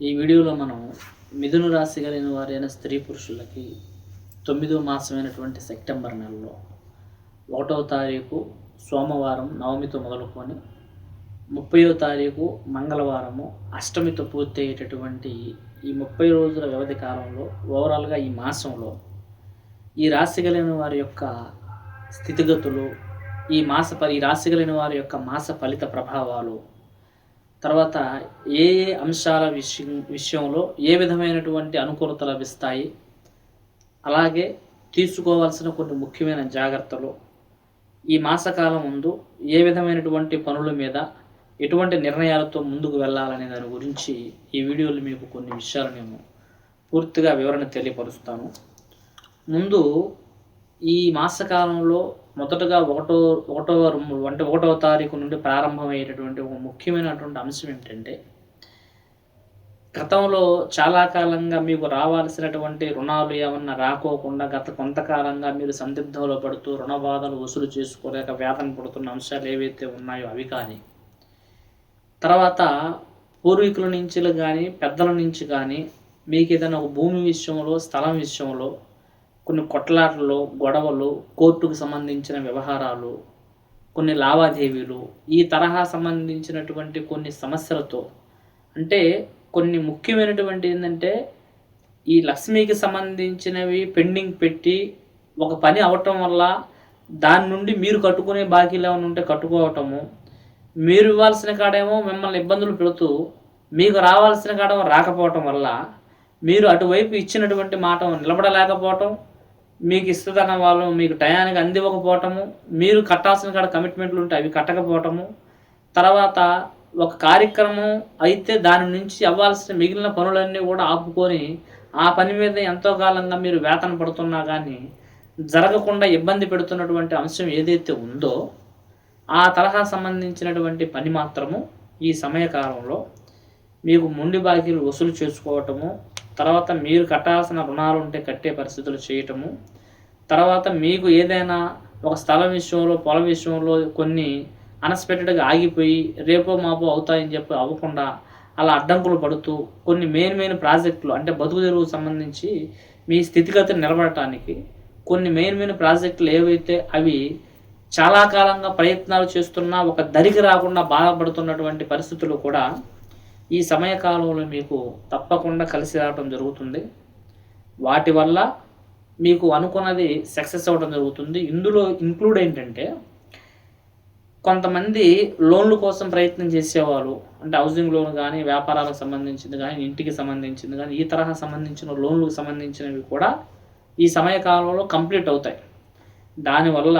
ఈ వీడియోలో మనం మిథున రాశి కలిగిన వారైన స్త్రీ పురుషులకి తొమ్మిదో మాసమైనటువంటి సెప్టెంబర్ నెలలో ఒకటవ తారీఖు సోమవారం నవమితో మొదలుకొని ముప్పయో తారీఖు మంగళవారము అష్టమితో పూర్తి అయ్యేటటువంటి ఈ ముప్పై రోజుల వ్యవధి కాలంలో ఓవరాల్గా ఈ మాసంలో ఈ రాశి కలిగిన వారి యొక్క స్థితిగతులు ఈ మాస ప- ఈ రాశి కలిగిన వారి యొక్క మాస ఫలిత ప్రభావాలు తర్వాత ఏ ఏ అంశాల విషయం విషయంలో ఏ విధమైనటువంటి అనుకూలత లభిస్తాయి? అలాగే తీసుకోవాల్సిన కొన్ని ముఖ్యమైన జాగ్రత్తలు. ఈ మాసకాలం ముందు ఏ విధమైనటువంటి పనుల మీద ఎటువంటి నిర్ణయాలతో ముందుకు వెళ్ళాలనే దాని గురించి ఈ వీడియోలో మీకు కొన్ని విషయాలు నేను పూర్తిగా వివరణ తెలియపరుస్తాను. ముందు ఈ మాసకాలంలో మొదటగా ఒకటో ఒకటో అంటే ఒకటవ తారీఖు నుండి ప్రారంభమయ్యేటటువంటి ఒక ముఖ్యమైనటువంటి అంశం ఏమిటంటే గతంలో చాలా కాలంగా మీకు రావాల్సినటువంటి రుణాలు ఏమన్నా రాకోకుండా గత కొంతకాలంగా మీరు సందిగ్ధంలో పడుతూ రుణ బాధలు వసూలు చేసుకోలేక వేతన పడుతున్న అంశాలు ఏవైతే ఉన్నాయో అవి కానీ తర్వాత పూర్వీకుల నుంచి కానీ పెద్దల నుంచి కానీ మీకు ఏదైనా ఒక భూమి విషయంలో స్థలం విషయంలో కొన్ని కొట్లాటలు గొడవలు కోర్టుకు సంబంధించిన వ్యవహారాలు కొన్ని లావాదేవీలు ఈ తరహా సంబంధించినటువంటి కొన్ని సమస్యలతో. అంటే కొన్ని ముఖ్యమైనటువంటి ఏంటంటే ఈ లక్ష్మికి సంబంధించినవి పెండింగ్ పెట్టి ఒక పని అవటం వల్ల దాని నుండి మీరు కట్టుకునే బాకీలు ఏమైనా ఉంటే కట్టుకోవటము. మీరు ఇవ్వాల్సిన కాడేమో మిమ్మల్ని ఇబ్బందులు పెడుతూ మీకు రావాల్సిన కాడేమో రాకపోవటం వల్ల మీరు అటువైపు ఇచ్చినటువంటి మాట నిలబడలేకపోవటం మీకు ఇస్తుందన్న వాళ్ళు మీకు టయానికి అందివ్వకపోవటము మీరు కట్టాల్సిన కాడ కమిట్మెంట్లు ఉంటే అవి కట్టకపోవటము తర్వాత ఒక కార్యక్రమం అయితే దాని నుంచి అవ్వాల్సిన మిగిలిన పనులన్నీ కూడా ఆపుకొని ఆ పని మీద ఎంతో కాలంగా మీరు వేతన పడుతున్నా కానీ జరగకుండా ఇబ్బంది పెడుతున్నటువంటి అంశం ఏదైతే ఉందో ఆ తరహా సంబంధించినటువంటి పని మాత్రము ఈ సమయకాలంలో మీకు మొండి బాకీలు వసూలు చేసుకోవటము తర్వాత మీరు కట్టాల్సిన రుణాలు ఉంటే కట్టే పరిస్థితులు చేయటము. తర్వాత మీకు ఏదైనా ఒక స్థలం విషయంలో పొలం విషయంలో కొన్ని అన్ఎక్స్పెక్టెడ్గా ఆగిపోయి రేపో మాపో అవుతాయని చెప్పి అవ్వకుండా అలా అడ్డంకులు పడుతూ కొన్ని మెయిన్ మెయిన్ ప్రాజెక్టులు అంటే బతుకు తెరువుకు సంబంధించి మీ స్థితిగతిని నిలబడటానికి కొన్ని మెయిన్ మెయిన్ ప్రాజెక్టులు ఏవైతే అవి చాలా కాలంగా ప్రయత్నాలు చేస్తున్నా ఒక దరికి రాకుండా బాధపడుతున్నటువంటి పరిస్థితులు కూడా ఈ సమయకాలంలో మీకు తప్పకుండా కలిసి రావడం జరుగుతుంది. వాటి వల్ల మీకు అనుకున్నది సక్సెస్ అవ్వడం జరుగుతుంది. ఇందులో ఇంక్లూడ్ ఏంటంటే కొంతమంది లోన్ల కోసం ప్రయత్నం చేసేవాళ్ళు అంటే హౌసింగ్ లోన్ కానీ వ్యాపారాలకు సంబంధించింది కానీ ఇంటికి సంబంధించింది కానీ ఈ తరహా సంబంధించిన లోన్లకు సంబంధించినవి కూడా ఈ సమయకాలంలో కంప్లీట్ అవుతాయి. దానివల్ల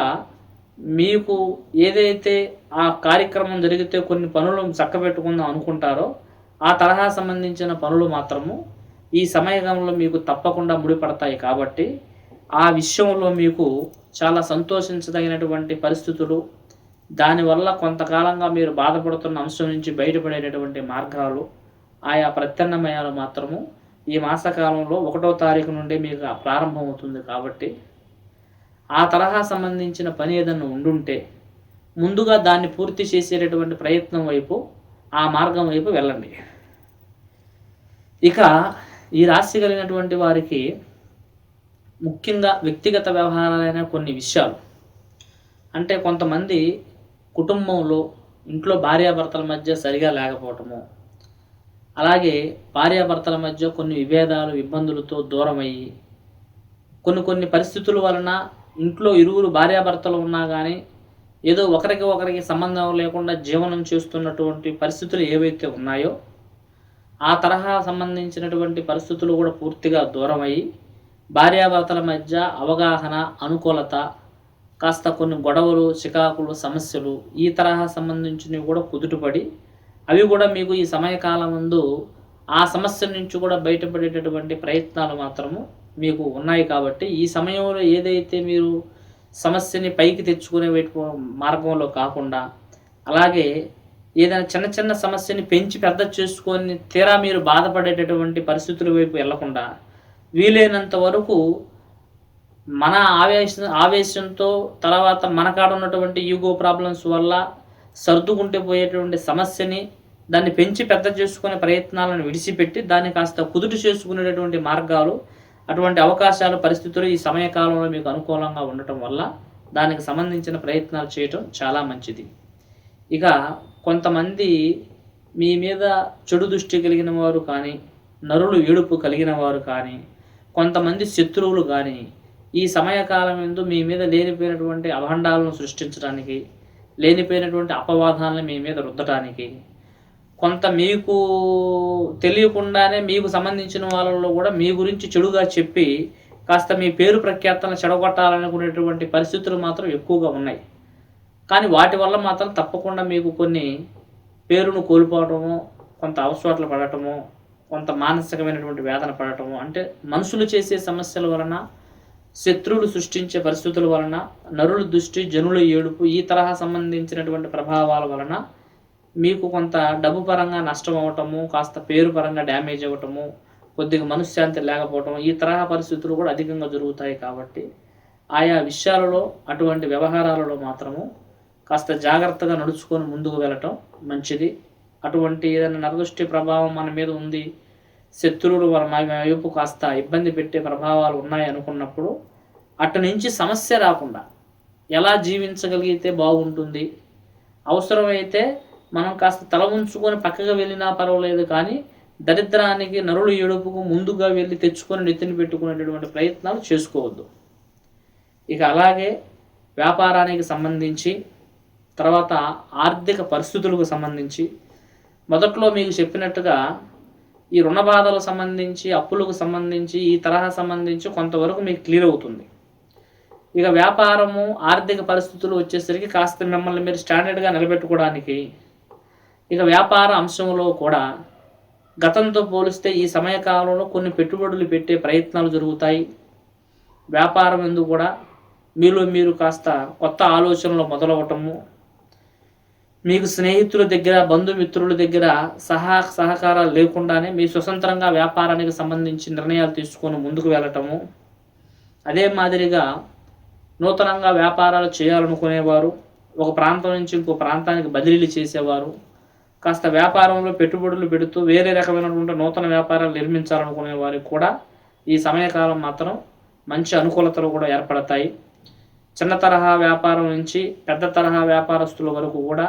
మీకు ఏదైతే ఆ కార్యక్రమం జరిగితే కొన్ని పనులు చక్కబెట్టుకుందాం అనుకుంటారో ఆ తరహా సంబంధించిన పనులు మాత్రము ఈ సమయంలో మీకు తప్పకుండా ముడిపడతాయి కాబట్టి ఆ విషయంలో మీకు చాలా సంతోషించదగినటువంటి పరిస్థితులు దానివల్ల కొంతకాలంగా మీరు బాధపడుతున్న అంశం నుంచి బయటపడేటటువంటి మార్గాలు ఆయా ప్రత్యామ్నాయాలు మాత్రము ఈ మాసకాలంలో ఒకటో తారీఖు నుండి మీకు ప్రారంభమవుతుంది కాబట్టి ఆ తరహా సంబంధించిన పని ఏదన్నా ఉండుంటే ముందుగా దాన్ని పూర్తి చేసేటటువంటి ప్రయత్నం వైపు ఆ మార్గం వైపు వెళ్ళండి. ఇక ఈ రాశి కలిగినటువంటి వారికి ముఖ్యంగా వ్యక్తిగత వ్యవహారాలైన కొన్ని విషయాలు. అంటే కొంతమంది కుటుంబంలో ఇంట్లో భార్యాభర్తల మధ్య సరిగా లేకపోవటము. అలాగే భార్యాభర్తల మధ్య కొన్ని విభేదాలు ఇబ్బందులతో దూరమయ్యి కొన్ని కొన్ని పరిస్థితుల వలన ఇంట్లో ఇరువురు భార్యాభర్తలు ఉన్నా కానీ ఏదో ఒకరికి ఒకరికి సంబంధం లేకుండా జీవనం చేస్తున్నటువంటి పరిస్థితులు ఏవైతే ఉన్నాయో ఆ తరహా సంబంధించినటువంటి పరిస్థితులు కూడా పూర్తిగా దూరమయ్యి భార్యాభర్తల మధ్య అవగాహన అనుకూలత కాస్త కొన్ని గొడవలు చికాకులు సమస్యలు ఈ తరహా సంబంధించినవి కూడా కుదుటపడి అవి కూడా మీకు ఈ సమయకాలం ముందు ఆ సమస్య నుంచి కూడా బయటపడేటటువంటి ప్రయత్నాలు మాత్రము మీకు ఉన్నాయి కాబట్టి ఈ సమయంలో ఏదైతే మీరు సమస్యని పైకి తెచ్చుకునే మార్గంలో కాకుండా అలాగే ఏదైనా చిన్న చిన్న సమస్యని పెంచి పెద్ద చేసుకొని తీరా మీరు బాధపడేటటువంటి పరిస్థితుల వైపు వెళ్ళకుండా వీలైనంత వరకు మన ఆవేశ ఆవేశంతో తర్వాత మన కాడ ఉన్నటువంటి ఈగో ప్రాబ్లమ్స్ వల్ల సర్దుకుంటే పోయేటువంటి సమస్యని దాన్ని పెంచి పెద్ద చేసుకునే ప్రయత్నాలను విడిచిపెట్టి దాన్ని కాస్త కుదుట చేసుకునేటటువంటి మార్గాలు అటువంటి అవకాశాలు పరిస్థితులు ఈ సమయకాలంలో మీకు అనుకూలంగా ఉండటం వల్ల దానికి సంబంధించిన ప్రయత్నాలు చేయటం చాలా మంచిది. ఇక కొంతమంది మీ మీద చెడు దృష్టి కలిగిన వారు కానీ నరులు ఏడుపు కలిగిన వారు కానీ కొంతమంది శత్రువులు కానీ ఈ సమయకాలం ఎందు మీ మీద లేనిపోయినటువంటి అభండాలను సృష్టించడానికి లేనిపోయినటువంటి అపవాదాలను మీ మీద రుద్దటానికి కొంత మీకు తెలియకుండానే మీకు సంబంధించిన వాళ్ళలో కూడా మీ గురించి చెడుగా చెప్పి కాస్త మీ పేరు ప్రఖ్యాతలను చెడగొట్టాలనుకునేటువంటి పరిస్థితులు మాత్రం ఎక్కువగా ఉన్నాయి. కానీ వాటి వల్ల మాత్రం తప్పకుండా మీకు కొన్ని పేరును కోల్పోవటము కొంత అవసరాలు పడటము కొంత మానసికమైనటువంటి వేదన పడటము అంటే మనుషులు చేసే సమస్యల వలన శత్రువులు సృష్టించే పరిస్థితుల వలన నరుల దృష్టి జనుల ఏడుపు ఈ తరహా సంబంధించినటువంటి ప్రభావాల వలన మీకు కొంత డబ్బు పరంగా నష్టం అవ్వటము కాస్త పేరు పరంగా డ్యామేజ్ అవ్వటము కొద్దిగా మనశ్శాంతి లేకపోవటం ఈ తరహా పరిస్థితులు కూడా అధికంగా జరుగుతాయి కాబట్టి ఆయా విషయాలలో అటువంటి వ్యవహారాలలో మాత్రము కాస్త జాగ్రత్తగా నడుచుకొని ముందుకు వెళ్ళటం మంచిది. అటువంటి ఏదైనా నరదృష్టి ప్రభావం మన మీద ఉంది శత్రువులు మన వైపు కాస్త ఇబ్బంది పెట్టే ప్రభావాలు ఉన్నాయి అనుకున్నప్పుడు అటు నుంచి సమస్య రాకుండా ఎలా జీవించగలిగితే బాగుంటుంది? అవసరమైతే మనం కాస్త తల ఉంచుకొని పక్కగా వెళ్ళినా పర్వాలేదు కానీ దరిద్రానికి నరుడు ఏడుపుకు ముందుగా వెళ్ళి తెచ్చుకొని నెత్తిని పెట్టుకునేటటువంటి ప్రయత్నాలు చేసుకోవద్దు. ఇక అలాగే వ్యాపారానికి సంబంధించి తర్వాత ఆర్థిక పరిస్థితులకు సంబంధించి మొదట్లో మీకు చెప్పినట్టుగా ఈ రుణ బాధలకు సంబంధించి అప్పులకు సంబంధించి ఈ తరహా సంబంధించి కొంతవరకు మీకు క్లియర్ అవుతుంది. ఇక వ్యాపారము ఆర్థిక పరిస్థితులు వచ్చేసరికి కాస్త మిమ్మల్ని మీరు స్టాండర్డ్గా నిలబెట్టుకోవడానికి ఇక వ్యాపార అంశంలో కూడా గతంతో పోలిస్తే ఈ సమయకాలంలో కొన్ని పెట్టుబడులు పెట్టే ప్రయత్నాలు జరుగుతాయి. వ్యాపారం ఎందుకు కూడా మీలో మీరు కాస్త కొత్త ఆలోచనలు మొదలవటము మీకు స్నేహితుల దగ్గర బంధుమిత్రుల దగ్గర సహా సహకారాలు లేకుండానే మీ స్వతంత్రంగా వ్యాపారానికి సంబంధించి నిర్ణయాలు తీసుకొని ముందుకు వెళ్ళటము అదే మాదిరిగా నూతనంగా వ్యాపారాలు చేయాలనుకునేవారు ఒక ప్రాంతం నుంచి ఇంకో ప్రాంతానికి బదిలీలు చేసేవారు కాస్త వ్యాపారంలో పెట్టుబడులు పెడుతూ వేరే రకమైనటువంటి నూతన వ్యాపారాలు నిర్మించాలనుకునే వారికి కూడా ఈ సమయకాలం మాత్రం మంచి అనుకూలతలు కూడా ఏర్పడతాయి. చిన్న తరహా వ్యాపారం నుంచి పెద్ద తరహా వ్యాపారస్తుల వరకు కూడా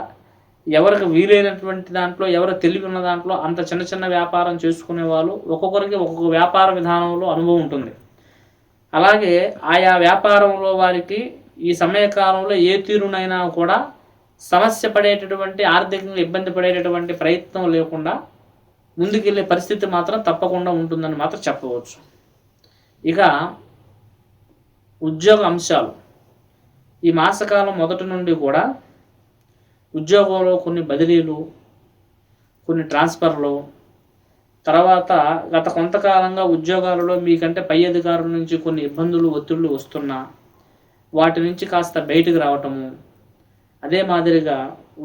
ఎవరికి వీలైనటువంటి దాంట్లో ఎవరు తెలివి ఉన్న దాంట్లో అంత చిన్న చిన్న వ్యాపారం చేసుకునే వాళ్ళు ఒక్కొక్కరికి ఒక్కొక్క వ్యాపార విధానంలో అనుభవం ఉంటుంది. అలాగే ఆయా వ్యాపారంలో వారికి ఈ సమయకాలంలో ఏ తీరునైనా కూడా సమస్య పడేటటువంటి ఆర్థికంగా ఇబ్బంది పడేటటువంటి ప్రయత్నం లేకుండా ముందుకెళ్ళే పరిస్థితి మాత్రం తప్పకుండా ఉంటుందని మాత్రం చెప్పవచ్చు. ఇక ఉద్యోగ అంశాలు. ఈ మాసకాలం మొదటి నుండి కూడా ఉద్యోగంలో కొన్ని బదిలీలు కొన్ని ట్రాన్స్ఫర్లు. తర్వాత గత కొంతకాలంగా ఉద్యోగాలలో మీకంటే పై అధికారుల నుంచి కొన్ని ఇబ్బందులు ఒత్తిళ్ళు వస్తున్నా వాటి నుంచి కాస్త బయటకు రావటము. అదే మాదిరిగా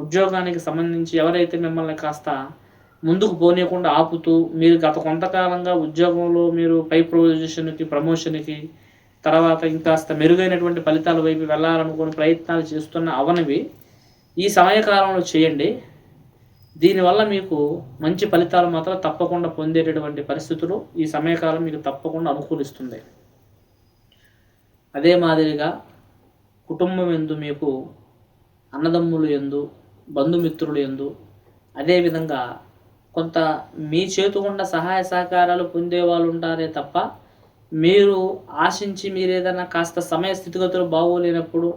ఉద్యోగానికి సంబంధించి ఎవరైతే మిమ్మల్ని కాస్త ముందుకు పోనీయకుండా ఆపుతూ మీరు గత కొంతకాలంగా ఉద్యోగంలో మీరు పై ప్రొజిషన్కి ప్రమోషన్కి తర్వాత ఇంకాస్త మెరుగైనటువంటి ఫలితాల వైపు వెళ్ళాలనుకుని ప్రయత్నాలు చేస్తున్న అవనివి ఈ సమయకాలంలో చేయండి. దీనివల్ల మీకు మంచి ఫలితాలు మాత్రం తప్పకుండా పొందేటటువంటి పరిస్థితులు ఈ సమయకాలం మీకు తప్పకుండా అనుకూలిస్తుంది. అదే మాదిరిగా కుటుంబం ఎందు మీకు అన్నదమ్ములు ఎందు బంధుమిత్రులు ఎందు అదేవిధంగా కొంత మీ చేతుకుండా సహాయ సహకారాలు పొందే వాళ్ళు ఉంటారే తప్ప మీరు ఆశించి మీరు ఏదైనా కాస్త సమయ స్థితిగతులు బాగోలేనప్పుడు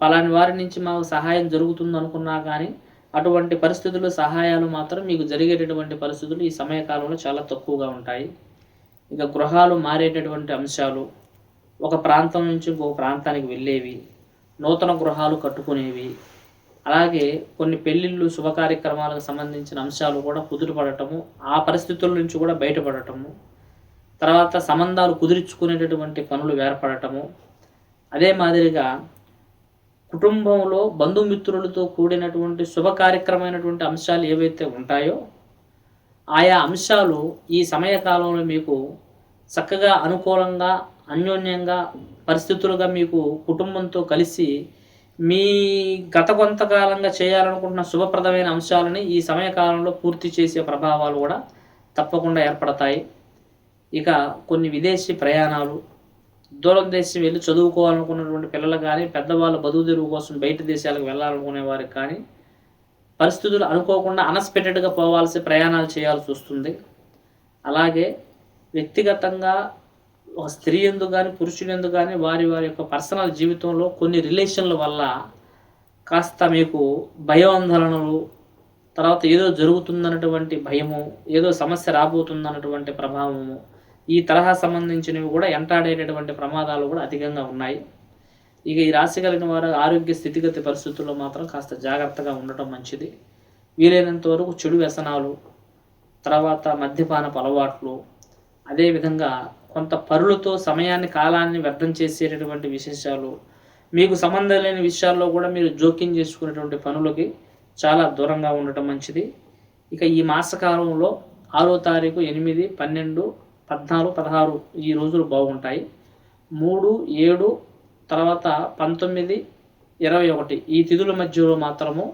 పలాని వారి నుంచి మాకు సహాయం జరుగుతుంది అనుకున్నా కానీ అటువంటి పరిస్థితులు సహాయాలు మాత్రం మీకు జరిగేటటువంటి పరిస్థితులు ఈ సమయకాలంలో చాలా తక్కువగా ఉంటాయి. ఇక గృహాలు మారేటటువంటి అంశాలు ఒక ప్రాంతం నుంచి ఇంకొక ప్రాంతానికి వెళ్ళేవి నూతన గృహాలు కట్టుకునేవి అలాగే కొన్ని పెళ్ళిళ్ళు శుభ కార్యక్రమాలకు సంబంధించిన అంశాలు కూడా కుదురుపడటము ఆ పరిస్థితుల నుంచి కూడా బయటపడటము తర్వాత సంబంధాలు కుదుర్చుకునేటటువంటి పనులు ఏర్పడటము. అదే మాదిరిగా కుటుంబంలో బంధుమిత్రులతో కూడినటువంటి శుభకార్యక్రమైనటువంటి అంశాలు ఏవైతే ఉంటాయో ఆయా అంశాలు ఈ సమయకాలంలో మీకు చక్కగా అనుకూలంగా అన్యోన్యంగా పరిస్థితులుగా మీకు కుటుంబంతో కలిసి మీ గత కొంతకాలంగా చేయాలనుకుంటున్న శుభప్రదమైన అంశాలని ఈ సమయకాలంలో పూర్తి చేసే ప్రభావాలు కూడా తప్పకుండా ఏర్పడతాయి. ఇక కొన్ని విదేశీ ప్రయాణాలు దూరం దేశం వెళ్ళి చదువుకోవాలనుకున్నటువంటి పిల్లలు కానీ పెద్దవాళ్ళు బదువు తెరువు కోసం బయట దేశాలకు వెళ్ళాలనుకునే వారికి కానీ పరిస్థితులు అనుకోకుండా అన్ఎక్స్పెక్టెడ్గా పోవాల్సి ప్రయాణాలు చేయాల్సి వస్తుంది. అలాగే వ్యక్తిగతంగా ఒక స్త్రీ ఎందుకు కానీ పురుషులు ఎందుకు కానీ వారి వారి యొక్క పర్సనల్ జీవితంలో కొన్ని రిలేషన్ల వల్ల కాస్త మీకు భయాందోళనలు తర్వాత ఏదో జరుగుతుందన్నటువంటి భయము ఏదో సమస్య రాబోతుందన్నటువంటి ప్రభావము ఈ తరహా సంబంధించినవి కూడా ఎంటాడేటటువంటి ప్రమాదాలు కూడా అధికంగా ఉన్నాయి. ఇక ఈ రాశి కలిగిన వారు ఆరోగ్య స్థితిగతి పరిస్థితుల్లో మాత్రం కాస్త జాగ్రత్తగా ఉండటం మంచిది. వీలైనంత వరకు చెడు వ్యసనాలు తర్వాత మద్యపానపు అలవాట్లు అదేవిధంగా కొంత పరులతో సమయాన్ని కాలాన్ని వ్యర్థం చేసేటటువంటి విశేషాలు మీకు సంబంధం లేని విషయాల్లో కూడా మీరు జోక్యం చేసుకునేటువంటి పనులకి చాలా దూరంగా ఉండటం మంచిది. ఇక ఈ మాసకాలంలో ఆరో తారీఖు ఎనిమిది పన్నెండు పద్నాలుగు పదహారు ఈ రోజులు బాగుంటాయి. మూడు ఏడు తర్వాత పంతొమ్మిది ఇరవై ఒకటి ఈ తిథుల మధ్యలో మాత్రము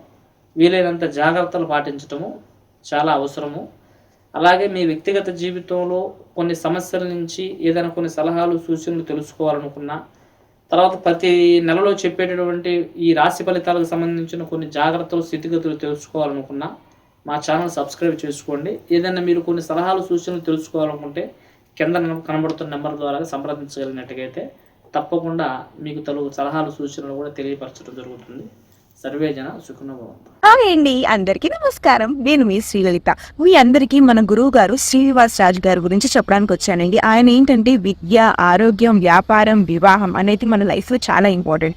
వీలైనంత జాగ్రత్తలు పాటించటము చాలా అవసరము. అలాగే మీ వ్యక్తిగత జీవితంలో కొన్ని సమస్యల నుంచి ఏదైనా కొన్ని సలహాలు సూచనలు తెలుసుకోవాలనుకున్నా తర్వాత ప్రతి నెలలో చెప్పేటటువంటి ఈ రాశి ఫలితాలకు సంబంధించిన కొన్ని జాగ్రత్తలు స్థితిగతులు తెలుసుకోవాలనుకున్నా మా ఛానల్ సబ్స్క్రైబ్ చేసుకోండి. ఏదైనా మీరు కొన్ని సలహాలు సూచనలు తెలుసుకోవాలనుకుంటే కింద కనబడుతున్న నెంబర్ ద్వారా సంప్రదించగలిగినట్టుగైతే తప్పకుండా మీకు తలు సలహాలు సూచనలు కూడా తెలియపరచడం జరుగుతుంది. సర్వేజన సుఖనుభవంతో. హాయ్ అండి. అందరికీ నమస్కారం. నేను మీ శ్రీలలిత. మీ అందరికీ మన గురువు గారు శ్రీనివాస్ రాజు గారి గురించి చెప్పడానికి వచ్చానండి. ఆయన ఏంటంటే విద్య ఆరోగ్యం వ్యాపారం వివాహం అనేది మన లైఫ్లో చాలా ఇంపార్టెంట్.